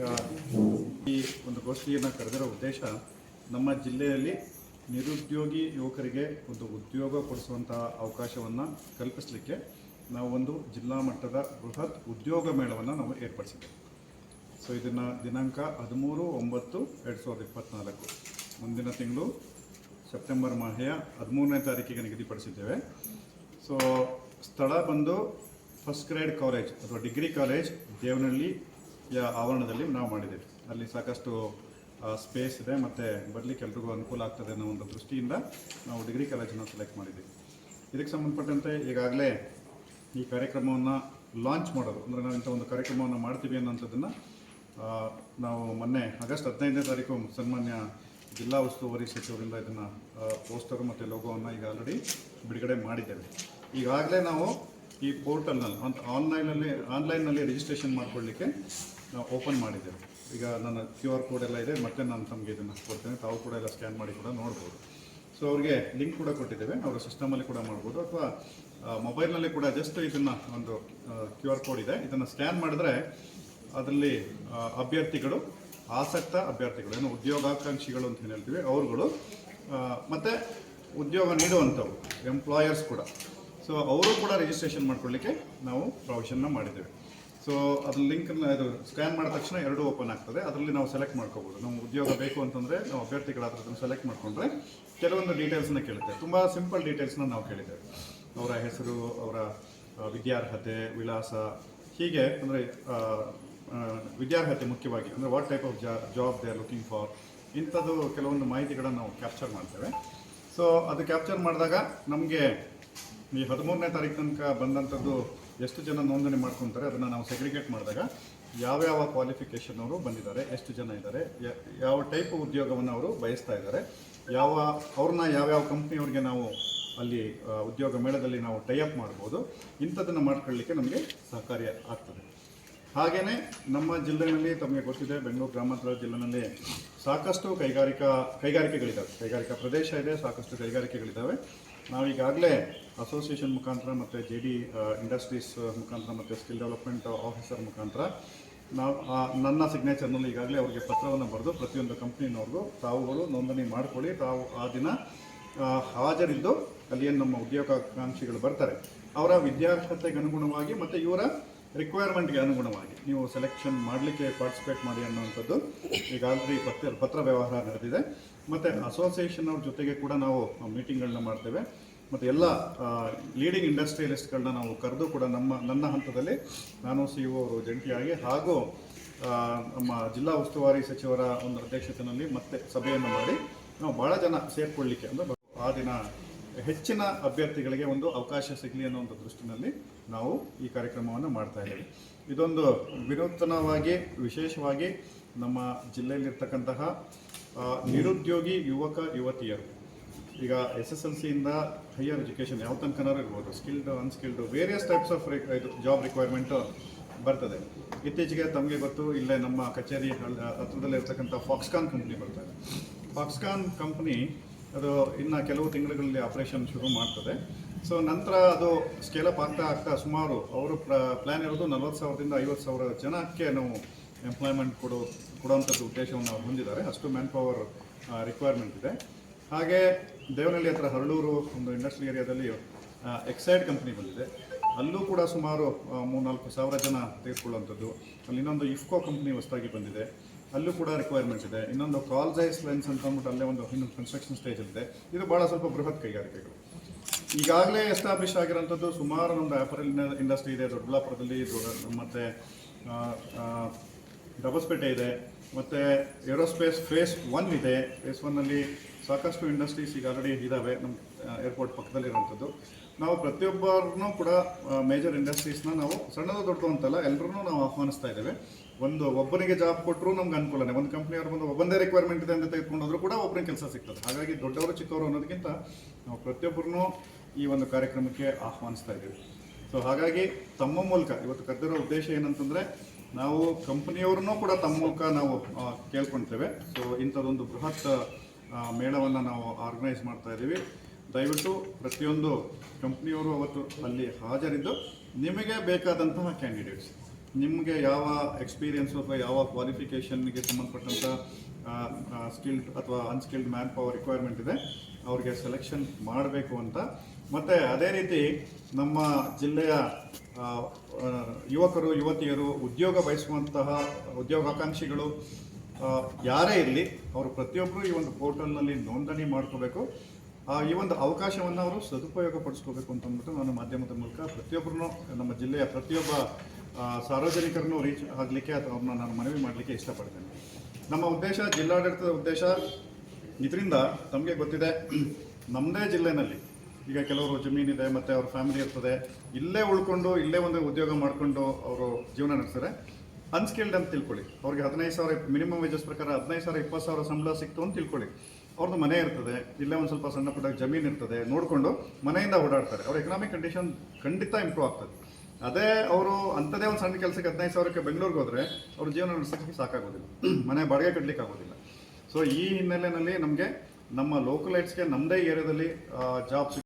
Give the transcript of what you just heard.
ಈ ಒಂದು ಗೋಷ್ಠಿಯನ್ನು ಕರೆದಿರೋ ಉದ್ದೇಶ ನಮ್ಮ ಜಿಲ್ಲೆಯಲ್ಲಿ ನಿರುದ್ಯೋಗಿ ಯುವಕರಿಗೆ ಒಂದು ಉದ್ಯೋಗ ಕೊಡಿಸುವಂತಹ ಅವಕಾಶವನ್ನು ಕಲ್ಪಿಸಲಿಕ್ಕೆ ನಾವು ಒಂದು ಜಿಲ್ಲಾ ಮಟ್ಟದ ಬೃಹತ್ ಉದ್ಯೋಗ ಮೇಳವನ್ನು ನಾವು ಏರ್ಪಡಿಸಿದ್ದೇವೆ. ಸೊ ಇದನ್ನು ದಿನಾಂಕ ಹದಿಮೂರು ಒಂಬತ್ತು ಎರಡು ಸಾವಿರದ ಇಪ್ಪತ್ತ್ನಾಲ್ಕು ಮುಂದಿನ ತಿಂಗಳು ಸೆಪ್ಟೆಂಬರ್ ಮಾಹೆಯ ಹದಿಮೂರನೇ ತಾರೀಕಿಗೆ ನಿಗದಿಪಡಿಸಿದ್ದೇವೆ. ಸೊ ಸ್ಥಳ ಬಂದು ಫಸ್ಟ್ ಗ್ರೇಡ್ ಕಾಲೇಜ್ ಅಥವಾ ಡಿಗ್ರಿ ಕಾಲೇಜ್ ದೇವನಹಳ್ಳಿಯ ಆವರಣದಲ್ಲಿ ನಾವು ಮಾಡಿದ್ದೀವಿ. ಅಲ್ಲಿ ಸಾಕಷ್ಟು ಸ್ಪೇಸ್ ಇದೆ ಮತ್ತು ಬರಲಿಕ್ಕೆ ಎಲ್ರಿಗೂ ಅನುಕೂಲ ಆಗ್ತದೆ ಅನ್ನೋ ಒಂದು ದೃಷ್ಟಿಯಿಂದ ನಾವು ಡಿಗ್ರಿ ಕಾಲೇಜನ್ನು ಸೆಲೆಕ್ಟ್ ಮಾಡಿದ್ದೀವಿ. ಇದಕ್ಕೆ ಸಂಬಂಧಪಟ್ಟಂತೆ ಈಗಾಗಲೇ ಈ ಕಾರ್ಯಕ್ರಮವನ್ನು ಲಾಂಚ್ ಮಾಡೋದು, ಅಂದರೆ ನಾವು ಇಂಥ ಒಂದು ಕಾರ್ಯಕ್ರಮವನ್ನು ಮಾಡ್ತೀವಿ ಅನ್ನೋಂಥದ್ದನ್ನು ನಾವು ಮೊನ್ನೆ ಆಗಸ್ಟ್ ಹದಿನೈದನೇ ತಾರೀಕು ಸನ್ಮಾನ್ಯ ಜಿಲ್ಲಾ ಉಸ್ತುವಾರಿ ಸಚಿವರಿಂದ ಇದನ್ನು ಪೋಸ್ಟರ್ ಮತ್ತು ಲೋಗೋವನ್ನು ಈಗ ಆಲ್ರೆಡಿ ಬಿಡುಗಡೆ ಮಾಡಿದ್ದೇವೆ. ಈಗಾಗಲೇ ನಾವು ಈ ಪೋರ್ಟಲ್ನಲ್ಲಿ, ಅಂತ ಆನ್ಲೈನಲ್ಲಿ ಆನ್ಲೈನ್ನಲ್ಲಿ ರಿಜಿಸ್ಟ್ರೇಷನ್ ಮಾಡ್ಕೊಳ್ಳಿಕ್ಕೆ ನಾವು ಓಪನ್ ಮಾಡಿದ್ದೇವೆ. ಈಗ ನನ್ನ ಕ್ಯೂ ಆರ್ ಕೋಡ್ ಎಲ್ಲ ಇದೆ, ಮತ್ತೆ ನಾನು ತಮಗೆ ಇದನ್ನು ಕೊಡ್ತೇನೆ. ತಾವು ಕೂಡ ಎಲ್ಲ ಸ್ಕ್ಯಾನ್ ಮಾಡಿ ಕೂಡ ನೋಡ್ಬೋದು. ಸೊ ಅವ್ರಿಗೆ ಲಿಂಕ್ ಕೂಡ ಕೊಟ್ಟಿದ್ದೇವೆ. ಅವರ ಸಿಸ್ಟಮಲ್ಲಿ ಕೂಡ ಮಾಡ್ಬೋದು. ಅಥವಾ ಮೊಬೈಲ್ನಲ್ಲಿ ಕೂಡ ಜಸ್ಟ್ ಇದನ್ನು ಒಂದು ಕ್ಯೂ ಆರ್ ಕೋಡ್ ಇದೆ. ಇದನ್ನು ಸ್ಕ್ಯಾನ್ ಮಾಡಿದ್ರೆ ಅದರಲ್ಲಿ ಅಭ್ಯರ್ಥಿಗಳು, ಆಸಕ್ತ ಅಭ್ಯರ್ಥಿಗಳು, ಏನು ಉದ್ಯೋಗಾಕಾಂಕ್ಷಿಗಳು ಅಂತ ಏನು ಹೇಳ್ತೀವಿ, ಅವರುಗಳು ಮತ್ತು ಉದ್ಯೋಗ ನೀಡುವಂಥವು ಎಂಪ್ಲಾಯರ್ಸ್ ಕೂಡ. ಸೊ ಅವರು ಕೂಡ ರಿಜಿಸ್ಟ್ರೇಷನ್ ಮಾಡ್ಕೊಳ್ಳಿಕ್ಕೆ ನಾವು ಪ್ರೊವಿಷನ್ನ ಮಾಡಿದ್ದೇವೆ. ಸೊ ಅದ್ರ ಲಿಂಕನ್ನು ಇದು ಸ್ಕ್ಯಾನ್ ಮಾಡಿದ ತಕ್ಷಣ ಎರಡೂ ಓಪನ್ ಆಗ್ತದೆ. ಅದರಲ್ಲಿ ನಾವು ಸೆಲೆಕ್ಟ್ ಮಾಡ್ಕೋಬೋದು. ನಮ್ಮ ಉದ್ಯೋಗ ಬೇಕು ಅಂತಂದರೆ ನಾವು ಅಭ್ಯರ್ಥಿಗಳಾದ್ರೆ ಸೆಲೆಕ್ಟ್ ಮಾಡಿಕೊಂಡ್ರೆ ಕೆಲವೊಂದು ಡೀಟೇಲ್ಸ್ನ ಕೇಳುತ್ತೆ. ತುಂಬ ಸಿಂಪಲ್ ಡೀಟೇಲ್ಸ್ನ ನಾವು ಕೇಳಿದ್ದೇವೆ. ಅವರ ಹೆಸರು, ಅವರ ವಿದ್ಯಾರ್ಹತೆ, ವಿಳಾಸ, ಹೀಗೆ ಅಂದರೆ ವಿದ್ಯಾರ್ಹತೆ ಮುಖ್ಯವಾಗಿ ಅಂದರೆ what type of job they are looking for ಇಂಥದ್ದು ಕೆಲವೊಂದು ಮಾಹಿತಿಗಳನ್ನು ನಾವು ಕ್ಯಾಪ್ಚರ್ ಮಾಡ್ತೇವೆ. ಸೊ ಅದು ಕ್ಯಾಪ್ಚರ್ ಮಾಡಿದಾಗ ನಮಗೆ ಈ ಹದಿಮೂರನೇ ತಾರೀಕು ತನಕ ಬಂದಂಥದ್ದು ಎಷ್ಟು ಜನ ನೋಂದಣಿ ಮಾಡ್ಕೊತಾರೆ, ಅದನ್ನು ನಾವು ಸೆಗ್ರಿಗೇಟ್ ಮಾಡಿದಾಗ ಯಾವ್ಯಾವ ಕ್ವಾಲಿಫಿಕೇಷನ್ ಅವರು ಬಂದಿದ್ದಾರೆ, ಎಷ್ಟು ಜನ ಇದ್ದಾರೆ ಯಾವ ಟೈಪ್ ಉದ್ಯೋಗವನ್ನು ಅವರು ಬಯಸ್ತಾ ಇದ್ದಾರೆ, ಯಾವ, ಅವ್ರನ್ನ ಯಾವ್ಯಾವ ಕಂಪ್ನಿಯವ್ರಿಗೆ ನಾವು ಅಲ್ಲಿ ಉದ್ಯೋಗ ಮೇಳದಲ್ಲಿ ನಾವು ಟೈಅಪ್ ಮಾಡ್ಬೋದು, ಇಂಥದ್ದನ್ನು ಮಾಡ್ಕೊಳ್ಳಿಕ್ಕೆ ನಮಗೆ ಸಹಕಾರಿ ಆಗ್ತದೆ. ಹಾಗೆಯೇ ನಮ್ಮ ಜಿಲ್ಲೆಯಲ್ಲಿ ತಮಗೆ ಗೊತ್ತಿದೆ, ಬೆಂಗಳೂರು ಗ್ರಾಮಾಂತರ ಜಿಲ್ಲೆಯಲ್ಲಿ ಸಾಕಷ್ಟು ಕೈಗಾರಿಕಾ ಕೈಗಾರಿಕೆಗಳಿದ್ದಾವೆ ಕೈಗಾರಿಕಾ ಪ್ರದೇಶ ಇದೆ, ಸಾಕಷ್ಟು ಕೈಗಾರಿಕೆಗಳಿದ್ದಾವೆ ನಾವೀಗಾಗಲೇ ಅಸೋಸಿಯೇಷನ್ ಮುಖಾಂತರ ಮತ್ತು ಜೆ ಡಿ ಇಂಡಸ್ಟ್ರೀಸ್ ಮುಖಾಂತರ ಮತ್ತು ಸ್ಕಿಲ್ ಡೆವಲಪ್ಮೆಂಟ್ ಆಫೀಸರ್ ಮುಖಾಂತರ ನಾವು ನನ್ನ ಸಿಗ್ನೇಚರ್ನಲ್ಲಿ ಈಗಾಗಲೇ ಅವರಿಗೆ ಪತ್ರವನ್ನು ಬರೆದು ಪ್ರತಿಯೊಂದು ಕಂಪ್ನಿನವ್ರಿಗೂ ತಾವುಗಳು ನೋಂದಣಿ ಮಾಡಿಕೊಳ್ಳಿ. ತಾವು ಆ ದಿನ ಹಾಜರಿದ್ದು ಅಲ್ಲಿ ಏನು ನಮ್ಮ ಉದ್ಯೋಗಾಕಾಂಕ್ಷಿಗಳು ಬರ್ತಾರೆ, ಅವರ ವಿದ್ಯಾರ್ಹತೆಗೆ ಅನುಗುಣವಾಗಿ ಮತ್ತು ಇವರ ರಿಕ್ವೈರ್ಮೆಂಟ್ಗೆ ಅನುಗುಣವಾಗಿ ನೀವು ಸೆಲೆಕ್ಷನ್ ಮಾಡಲಿಕ್ಕೆ ಪಾರ್ಟಿಸಿಪೇಟ್ ಮಾಡಿ ಅನ್ನುವಂಥದ್ದು ಈಗ ಆಲ್ರೆಡಿ ಪತ್ರ ಪತ್ರ ವ್ಯವಹಾರ ನಡೆದಿದೆ. ಮತ್ತು ಅಸೋಸಿಯೇಷನ್ ಅವ್ರ ಜೊತೆಗೆ ಕೂಡ ನಾವು ಮೀಟಿಂಗ್ಗಳನ್ನ ಮಾಡ್ತೇವೆ. ಮತ್ತು ಎಲ್ಲ ಲೀಡಿಂಗ್ ಇಂಡಸ್ಟ್ರಿಯಲಿಸ್ಟ್ಗಳನ್ನ ನಾವು ಕರೆದು ಕೂಡ ನಮ್ಮ, ನನ್ನ ಹಂತದಲ್ಲಿ ನಾನು ಸಿ ಇ ಅವರು ಜಂಟಿಯಾಗಿ ಹಾಗೂ ನಮ್ಮ ಜಿಲ್ಲಾ ಉಸ್ತುವಾರಿ ಸಚಿವರ ಒಂದು ಅಧ್ಯಕ್ಷತೆಯಲ್ಲಿ ಮತ್ತೆ ಸಭೆಯನ್ನು ಮಾಡಿ ನಾವು ಭಾಳ ಜನ ಸೇರ್ಕೊಳ್ಳಿಕ್ಕೆ ಅಂದರೆ ಆ ದಿನ ಹೆಚ್ಚಿನ ಅಭ್ಯರ್ಥಿಗಳಿಗೆ ಒಂದು ಅವಕಾಶ ಸಿಗಲಿ ಅನ್ನೋ ಒಂದು ದೃಷ್ಟಿನಲ್ಲಿ ನಾವು ಈ ಕಾರ್ಯಕ್ರಮವನ್ನು ಮಾಡ್ತಾ ಇದ್ದೀವಿ. ಇದೊಂದು ವಿನೂತನವಾಗಿ, ವಿಶೇಷವಾಗಿ ನಮ್ಮ ಜಿಲ್ಲೆಯಲ್ಲಿರ್ತಕ್ಕಂತಹ ನಿರುದ್ಯೋಗಿ ಯುವಕ, ಯುವತಿಯರು. ಈಗ ಎಸ್ ಎಸ್ ಎಲ್ ಸಿಯಿಂದ ಹೈಯರ್ ಎಜುಕೇಷನ್ ಯಾವ ತನಕನಾರು ಇರ್ಬೋದು. Skilled unskilled various types of ಇದು ಜಾಬ್ ರಿಕ್ವೈರ್ಮೆಂಟು ಬರ್ತದೆ. ಇತ್ತೀಚೆಗೆ ತಮಗೆ ಗೊತ್ತು, ಇಲ್ಲೇ ನಮ್ಮ ಕಚೇರಿ ಹತ್ತಿರದಲ್ಲಿ ಹತ್ರದಲ್ಲೇ ಇರ್ತಕ್ಕಂಥ ಫಾಕ್ಸ್ಕಾನ್ ಕಂಪ್ನಿ ಬರ್ತದೆ ಫಾಕ್ಸ್ಕಾನ್ ಕಂಪ್ನಿ ಅದು ಇನ್ನು ಕೆಲವು ತಿಂಗಳುಗಳಲ್ಲಿ ಆಪರೇಷನ್ ಶುರು ಮಾಡ್ತದೆ. ಸೊ ನಂತರ ಅದು ಸ್ಕೇಲಪ್ ಆಗ್ತಾ ಆಗ್ತಾ ಸುಮಾರು ಅವರು ಪ್ಲ್ಯಾನ್ ಇರೋದು ನಲ್ವತ್ತು ಸಾವಿರದಿಂದ ಐವತ್ತು ಸಾವಿರ ಜನಕ್ಕೆ ನಾವು ಎಂಪ್ಲಾಯ್ಮೆಂಟ್ ಕೊಡೋ, ಕೊಡುವಂಥದ್ದು ಉದ್ದೇಶವನ್ನು ಅವ್ರು ಹೊಂದಿದ್ದಾರೆ. ಅಷ್ಟು ಮ್ಯಾನ್ ಪವರ್ ರಿಕ್ವೈರ್ಮೆಂಟ್ ಇದೆ. ಹಾಗೆ ದೇವನಹಳ್ಳಿ ಹತ್ರ ಹರಳೂರು ಒಂದು ಇಂಡಸ್ಟ್ರಿ ಏರಿಯಾದಲ್ಲಿ ಎಕ್ಸೈಡ್ ಕಂಪ್ನಿ ಬಂದಿದೆ. ಅಲ್ಲೂ ಕೂಡ ಸುಮಾರು ಮೂರ್ನಾಲ್ಕು ಸಾವಿರ ಜನ ತೆಗೆದುಕೊಳ್ಳುವಂಥದ್ದು. ಅಲ್ಲಿ ಇನ್ನೊಂದು ಇಫ್ಕೋ ಕಂಪ್ನಿ ಹೊಸದಾಗಿ ಬಂದಿದೆ. ಅಲ್ಲೂ ಕೂಡ ರಿಕ್ವೈರ್ಮೆಂಟ್ ಇದೆ. ಇನ್ನೊಂದು ಕಾಲ್ಸೈಸ್ ಲೆನ್ಸ್ ಅಂತ ಅಂದ್ಬಿಟ್ಟು ಅಲ್ಲೇ ಒಂದು ಇನ್ನೊಂದು ಕನ್ಸ್ಟ್ರಕ್ಷನ್ ಸ್ಟೇಜ್ ಇದೆ ಇದು ಭಾಳ ಸ್ವಲ್ಪ ಬೃಹತ್ ಕೈಗಾರಿಕೆಗಳು. ಈಗಾಗಲೇ ಎಸ್ಟಾಬ್ಲಿಷ್ ಆಗಿರೋಂಥದ್ದು ಸುಮಾರು ನಮ್ಮದು ಆಪರಲ್ ಇಂಡಸ್ಟ್ರಿ ಇದೆ, ದೊಡ್ಡಬಳ್ಳಾಪುರದಲ್ಲಿ ದೊಡ್ಡ ಮತ್ತು ಡಬಸ್ಪೇಟೆ ಇದೆ, ಮತ್ತು ಏರೋಸ್ಪೇಸ್ ಫೇಸ್ ಒನ್ ಇದೆ. ಫೇಸ್ ಒನ್ನಲ್ಲಿ ಸಾಕಷ್ಟು ಇಂಡಸ್ಟ್ರೀಸ್ ಈಗ ಆಲ್ರೆಡಿ ಇದ್ದಾವೆ ನಮ್ಮ ಏರ್ಪೋರ್ಟ್ ಪಕ್ಕದಲ್ಲಿರುವಂಥದ್ದು. ನಾವು ಪ್ರತಿಯೊಬ್ಬರನ್ನೂ ಕೂಡ ಮೇಜರ್ ಇಂಡಸ್ಟ್ರೀಸ್ನ ನಾವು ಸಣ್ಣದು ದೊಡ್ಡದು ಅಂತಲ್ಲ ಎಲ್ಲರನ್ನೂ ನಾವು ಆಹ್ವಾನಿಸ್ತಾ ಇದ್ದೇವೆ. ಒಂದು ಒಬ್ಬನಿಗೆ ಜಾಬ್ ಕೊಟ್ಟರು ನಮ್ಗೆ ಅನುಕೂಲನೇ. ಒಂದು ಕಂಪ್ನಿಯವ್ರು ಬಂದು ಒಬ್ಬಂದೇ ರಿಕ್ವೈರ್ಮೆಂಟ್ ಇದೆ ಅಂತ ತೆಗೆದುಕೊಂಡು ಕೂಡ ಒಬ್ಬರಿಗೆ ಕೆಲಸ ಸಿಗ್ತದೆ. ಹಾಗಾಗಿ ದೊಡ್ಡವರು ಚಿಕ್ಕವರು ಅನ್ನೋದಕ್ಕಿಂತ ನಾವು ಪ್ರತಿಯೊಬ್ಬರನ್ನೂ ಈ ಒಂದು ಕಾರ್ಯಕ್ರಮಕ್ಕೆ ಆಹ್ವಾನಿಸ್ತಾ ಇದ್ದೀವಿ. ಸೊ ಹಾಗಾಗಿ ತಮ್ಮ ಮೂಲಕ ಇವತ್ತು ಕರೆದಿರೋ ಉದ್ದೇಶ ಏನಂತಂದರೆ, ನಾವು ಕಂಪ್ನಿಯವ್ರನ್ನೂ ಕೂಡ ತಮ್ಮ ಮೂಲಕ ನಾವು ಕೇಳ್ಕೊಳ್ತೇವೆ ಸೊ ಇಂಥದ್ದೊಂದು ಬೃಹತ್ ಮೇಳವನ್ನು ನಾವು ಆರ್ಗನೈಸ್ ಮಾಡ್ತಾ ಇದ್ದೀವಿ. ದಯವಿಟ್ಟು ಪ್ರತಿಯೊಂದು ಕಂಪ್ನಿಯವರು ಅವತ್ತು ಅಲ್ಲಿ ಹಾಜರಿದ್ದು ನಿಮಗೆ ಬೇಕಾದಂತಹ ಕ್ಯಾಂಡಿಡೇಟ್ಸ್ ನಿಮಗೆ ಯಾವ ಎಕ್ಸ್ಪೀರಿಯನ್ಸ್ ಅಥವಾ ಯಾವ ಕ್ವಾಲಿಫಿಕೇಷನ್ಗೆ ಸಂಬಂಧಪಟ್ಟಂಥ ಸ್ಕಿಲ್ಡ್ ಅಥವಾ ಅನ್ಸ್ಕಿಲ್ಡ್ ಮ್ಯಾನ್ ಪವರ್ ರಿಕ್ವೈರ್ಮೆಂಟ್ ಇದೆ, ಅವ್ರಿಗೆ ಸೆಲೆಕ್ಷನ್ ಮಾಡಬೇಕು ಅಂತ. ಮತ್ತು ಅದೇ ರೀತಿ ನಮ್ಮ ಜಿಲ್ಲೆಯ ಯುವಕರು, ಯುವತಿಯರು ಉದ್ಯೋಗ ಬಯಸುವಂತಹ ಉದ್ಯೋಗಾಕಾಂಕ್ಷಿಗಳು ಯಾರೇ ಇರಲಿ, ಅವರು ಪ್ರತಿಯೊಬ್ಬರು ಈ ಒಂದು ಪೋರ್ಟಲ್ನಲ್ಲಿ ನೋಂದಣಿ ಮಾಡ್ಕೋಬೇಕು. ಈ ಒಂದು ಅವಕಾಶವನ್ನು ಅವರು ಸದುಪಯೋಗ ಪಡಿಸ್ಕೋಬೇಕು ಅಂತ ಅಂದ್ಬಿಟ್ಟು ನಾನು ಮಾಧ್ಯಮದ ಮೂಲಕ ಪ್ರತಿಯೊಬ್ಬರನ್ನು, ನಮ್ಮ ಜಿಲ್ಲೆಯ ಪ್ರತಿಯೊಬ್ಬ ಸಾರ್ವಜನಿಕರನ್ನು ರೀಚ್ ಆಗಲಿಕ್ಕೆ ಅಥವಾ ಅವ್ರನ್ನ ನಾನು ಮನವಿ ಮಾಡಲಿಕ್ಕೆ ಇಷ್ಟಪಡ್ತೇನೆ. ನಮ್ಮ ಉದ್ದೇಶ, ಜಿಲ್ಲಾಡಳಿತದ ಉದ್ದೇಶ ಇದರಿಂದ ತಮಗೆ ಗೊತ್ತಿದೆ ನಮ್ಮದೇ ಜಿಲ್ಲೆನಲ್ಲಿ ಈಗ ಕೆಲವರು ಜಮೀನಿದೆ ಮತ್ತು ಅವ್ರ ಫ್ಯಾಮಿಲಿ ಇರ್ತದೆ, ಇಲ್ಲೇ ಉಳ್ಕೊಂಡು, ಇಲ್ಲೇ ಒಂದು ಉದ್ಯೋಗ ಮಾಡಿಕೊಂಡು ಅವರು ಜೀವನ ನಡೆಸ್ತಾರೆ. ಅನ್ಸ್ಕಿಲ್ಡ್ ಅಂತ ತಿಳ್ಕೊಳ್ಳಿ. ಅವ್ರಿಗೆ ಹದಿನೈದು ಸಾವಿರ, ಮಿನಿಮಮ್ ವೇಜಸ್ ಪ್ರಕಾರ ಹದಿನೈದು ಸಾವಿರ, ಇಪ್ಪತ್ತು ಸಾವಿರ ಸಂಬಳ ಸಿಕ್ತು ಅಂತ ತಿಳ್ಕೊಳ್ಳಿ. ಅವ್ರದ್ದು ಮನೆ ಇರ್ತದೆ, ಇಲ್ಲೇ ಒಂದು ಸ್ವಲ್ಪ ಸಣ್ಣ ಪುಟ್ಟ ಜಮೀನು ಇರ್ತದೆ, ನೋಡಿಕೊಂಡು ಮನೆಯಿಂದ ಓಡಾಡ್ತಾರೆ. ಅವ್ರ ಎಕನಾಮಿಕ್ ಕಂಡೀಷನ್ ಖಂಡಿತ ಇಂಪ್ರೂವ್ ಆಗ್ತದೆ. ಅದೇ ಅವರು ಅಂಥದೇ ಒಂದು ಸಣ್ಣ ಕೆಲಸಕ್ಕೆ ಹದಿನೈದು ಸಾವಿರಕ್ಕೆ ಬೆಂಗಳೂರಿಗೆ ಹೋದರೆ ಅವ್ರ ಜೀವನ ನಡೆಸೋಕ್ಕೆ ಸಾಕಾಗೋದಿಲ್ಲ. ಮನೆ ಬಾಡಿಗೆ ಕಟ್ಟಲಿಕ್ಕೆ ಆಗೋದಿಲ್ಲ. ಸೊ ಈ ಹಿನ್ನೆಲೆಯಲ್ಲಿ ನಮಗೆ ನಮ್ಮ ಲೋಕಲೈಟ್ಸ್ಗೆ ನಮ್ಮದೇ ಏರಿಯಾದಲ್ಲಿ ಜಾಬ್